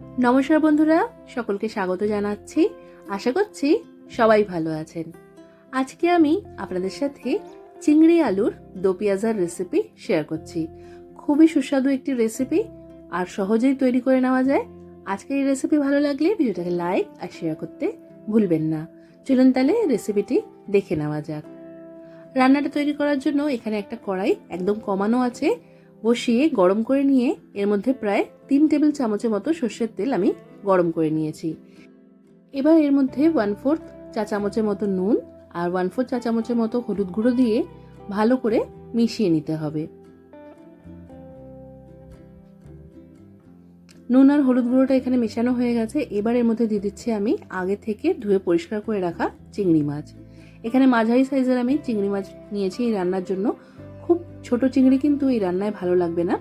নমস্কার বন্ধুরা, সকলকে স্বাগত জানাচ্ছি। আশা করছি সবাই ভালো আছেন। আজকে আমি আপনাদের সাথে চিংড়ি আলুর দো পেঁয়াজার রেসিপি শেয়ার করছি। খুবই সুস্বাদু একটি রেসিপি আর সহজেই তৈরি করে নেওয়া যায়। আজকের এই রেসিপি ভালো লাগলে ভিডিওটাকে লাইক আর শেয়ার করতে ভুলবেন না। চলুন তাহলে রেসিপিটি দেখে নেওয়া যাক। রান্নাটা তৈরি করার জন্য এখানে একটা কড়াই একদম কমানো আছে বসিয়ে গরম করে নিয়ে এর মধ্যে প্রায় তিন টেবিল চামচের মতো সর্ষের তেল আমি গরম করে নিয়েছি। এবার এর মধ্যে ওয়ান ফোর্থ চা চামচের মতো নুন আর ওয়ান ফোর্থ চা চামচের মতো হলুদ গুঁড়ো দিয়ে ভালো করে মিশিয়ে নিতে হবে। নুন আর হলুদ গুঁড়োটা এখানে মেশানো হয়ে গেছে। এবার এর মধ্যে দিয়ে দিচ্ছি আমি আগে থেকে ধুয়ে পরিষ্কার করে রাখা চিংড়ি মাছ। এখানে মাঝারি সাইজের আমি চিংড়ি মাছ নিয়েছি এই রান্নার জন্য। ছোট চিংড়ি কিন্তু এই রান্নায় ভালো লাগবে না।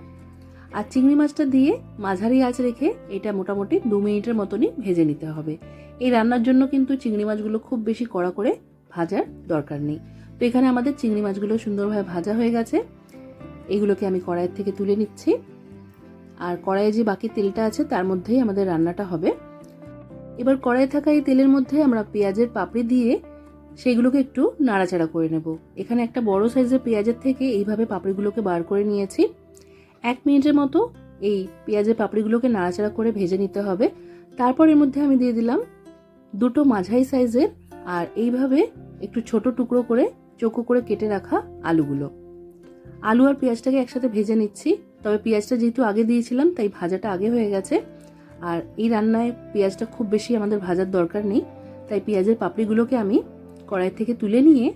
আর চিংড়ি মাছটা দিয়ে মাঝারি আঁচ রেখে এটা মোটামুটি দু মিনিটের মতনই ভেজে নিতে হবে। এই রান্নার জন্য কিন্তু চিংড়ি মাছগুলো খুব বেশি কড়া করে ভাজার দরকার নেই। তো এখানে আমাদের চিংড়ি মাছগুলো সুন্দরভাবে ভাজা হয়ে গেছে। এগুলোকে আমি কড়াইয়ের থেকে তুলে নিচ্ছি। আর কড়াইয়ে যে বাকি তেলটা আছে তার মধ্যেই আমাদের রান্নাটা হবে। এবার কড়াইয়ে থাকা এই তেলের মধ্যে আমরা পেঁয়াজের পাপড়ি দিয়ে সেইগুলোকে একটু নাড়াচাড়া করে নেব। এখানে একটা বড় সাইজের পেঁয়াজের থেকে এইভাবে পাপড়িগুলোকে বার করে নিয়েছি। এক মিনিটের মতো এই পেঁয়াজের পাপড়িগুলোকে নাড়াচাড়া করে ভেজে নিতে হবে। তারপর এর মধ্যে আমি দিয়ে দিলাম দুটো মাঝারি সাইজের আর এইভাবে একটু ছোট টুকরো করে চোখো করে কেটে রাখা আলুগুলো। আলু আর পেঁয়াজটাকে একসাথে ভেজে নিচ্ছি। তবে পেঁয়াজটা যেহেতু আগে দিয়েছিলাম, তাই ভাজাটা আগে হয়ে গেছে। আর এই রান্নায় পেঁয়াজটা খুব বেশি আমাদের ভাজার দরকার নেই। তাই পেঁয়াজের পাপড়িগুলোকে আমি কড়াই থেকে তুলে নিয়ে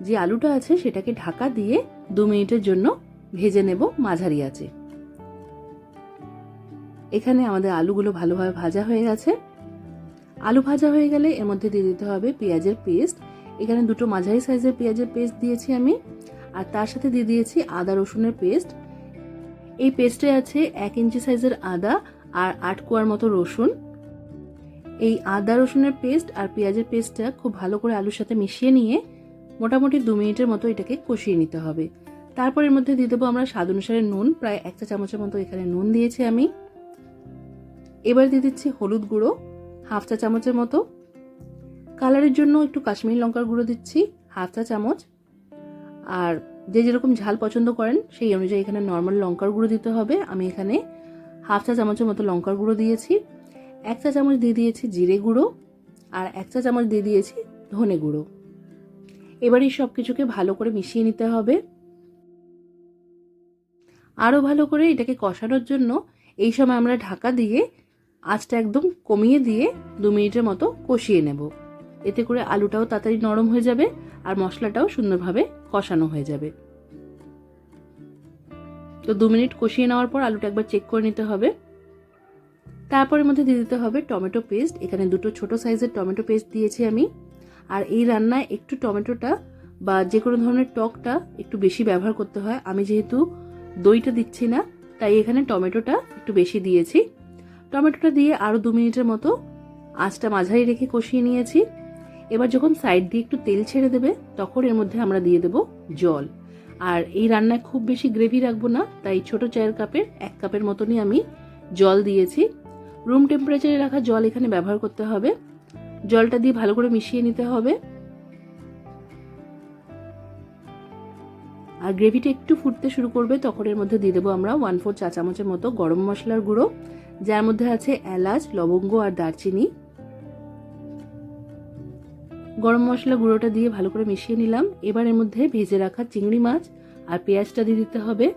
যে আলুটা আছে সেটাকে ঢাকা দিয়ে দু মিনিটের জন্য ভেজে নেব মাঝারি আছে এখানে আমাদের আলুগুলো ভালোভাবে ভাজা হয়ে গেছে। আলু ভাজা হয়ে গেলে এর মধ্যে দিয়ে দিতে হবে পেঁয়াজের পেস্ট। এখানে দুটো মাঝারি সাইজের পেঁয়াজের পেস্ট দিয়েছি আমি। আর তার সাথে দিয়ে দিয়েছি আদা রসুনের পেস্ট। এই পেস্টে আছে এক ইঞ্চি সাইজের আদা আর আট কোয়ার মতো রসুন। এই আদা রসুনের পেস্ট আর পেঁয়াজের পেস্টটা খুব ভালো করে আলুর সাথে মিশিয়ে নিয়ে মোটামুটি দু মিনিটের মতো এটাকে কষিয়ে নিতে হবে। তারপর এর মধ্যে দিয়ে দেবো আমরা স্বাদ অনুসারে নুন, প্রায় এক চা চামচের মতো এখানে নুন দিয়েছি আমি। এবার দিয়ে দিচ্ছি হলুদ গুঁড়ো, হাফ চা চামচের মতো। কালারের জন্য একটু কাশ্মীরি লঙ্কার গুঁড়ো দিচ্ছি, হাফ চা চামচ। আর যে যেরকম ঝাল পছন্দ করেন, সেই অনুযায়ী এখানে নর্মাল লঙ্কার গুঁড়ো দিতে হবে। আমি এখানে হাফ চা চামচের মতো লঙ্কার গুঁড়ো দিয়েছি। এক চা চামচ দিয়ে দিয়েছি জিরে গুঁড়ো আর এক চা চামচ দিয়ে দিয়েছি ধনে গুঁড়ো। এবার সব কিছুকে ভালো করে মিশিয়ে নিতে হবে। আরও ভালো করে এটাকে কষানোর জন্য এই সময় আমরা ঢাকা দিয়ে আঁচটা একদম কমিয়ে দিয়ে দু মিনিটের মতো কষিয়ে নেব। এতে করে আলুটাও তাড়াতাড়ি নরম হয়ে যাবে আর মশলাটাও সুন্দরভাবে কষানো হয়ে যাবে। তো দু মিনিট কষিয়ে নেওয়ার পর আলুটা একবার চেক করে নিতে হবে। তারপরের মধ্যে দিয়ে দিতে হবে টমেটো পেস্ট। এখানে দুটো ছোট সাইজের টমেটো পেস্ট দিয়েছি আমি। আর এই রান্নায় একটু টমেটোটা বা যে কোনো ধরনের টকটা একটু বেশি ব্যবহার করতে হয়। আমি যেহেতু দইটা দিচ্ছি না, তাই এখানে টমেটোটা একটু বেশি দিয়েছি। টমেটোটা দিয়ে আরও দু মিনিটের মতো আঁচটা মাঝারি রেখে কষিয়ে নিয়েছি। এবার যখন সাইড দিয়ে একটু তেল ছেড়ে দেবে, তখন এর মধ্যে আমরা দিয়ে দেব জল। আর এই রান্নায় খুব বেশি গ্রেভি রাখব না, তাই ছোট চায়ের কাপের এক কাপের মতনই আমি জল দিয়েছি। রুম টেম্পারেচারে রাখা জল এখানে ব্যবহার করতে হবে। জলটা দিয়ে ভালো করে মিশিয়ে নিতে হবে। আর গ্রেভিটা একটু ফুটতে শুরু করবে, তখন এর মধ্যে দিয়ে দেবো আমরা ওয়ান ফোর চা চামচের মতো গরম মশলার গুঁড়ো। যার মধ্যে আছে এলাচ, লবঙ্গ আর দারচিনি। গরম মশলা গুঁড়োটা দিয়ে ভালো করে মিশিয়ে নিলাম। এবার এর মধ্যে ভেজে রাখা চিংড়ি মাছ আর পেঁয়াজটা দিয়ে দিতে হবে।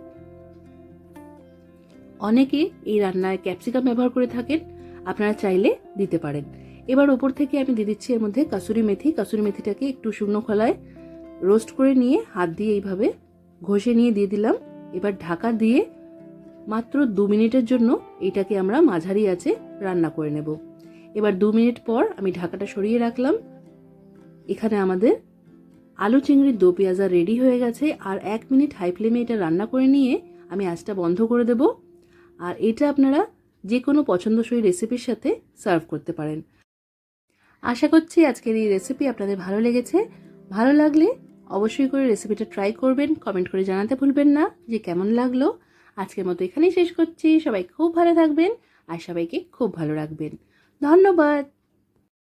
অনেকে এই রান্নায় ক্যাপসিকাম ব্যবহার করে থাকেন, আপনারা চাইলে দিতে পারেন। এবার ওপর থেকে আমি দিয়ে দিচ্ছি এর মধ্যে কাসুরি মেথি। কাসুরি মেথিটাকে একটু শুকনো খোলায় রোস্ট করে নিয়ে হাত দিয়ে এইভাবে ঘষে নিয়ে দিয়ে দিলাম। এবার ঢাকা দিয়ে মাত্র দু মিনিটের জন্য এটাকে আমরা মাঝারি আছে রান্না করে নেব। এবার দু মিনিট পর আমি ঢাকাটা সরিয়ে রাখলাম। এখানে আমাদের আলু চিংড়ির দো পেঁয়াজা রেডি হয়ে গেছে। আর এক মিনিট হাই ফ্লেমে এটা রান্না করে নিয়ে আমি আঁচটা বন্ধ করে দেব। আর এটা আপনারা যে কোনো পছন্দসই রেসিপির সাথে সার্ভ করতে পারেন। আশা করছি আজকের এই রেসিপি আপনাদের ভালো লেগেছে। ভালো লাগলে অবশ্যই করে রেসিপিটা ট্রাই করবেন কমেন্ট করে জানাতে ভুলবেন না যে কেমন লাগল। আজকের মতো এখানেই শেষ করছি। সবাই খুব ভালো থাকবেন আর সবাইকে খুব ভালো রাখবেন। ধন্যবাদ।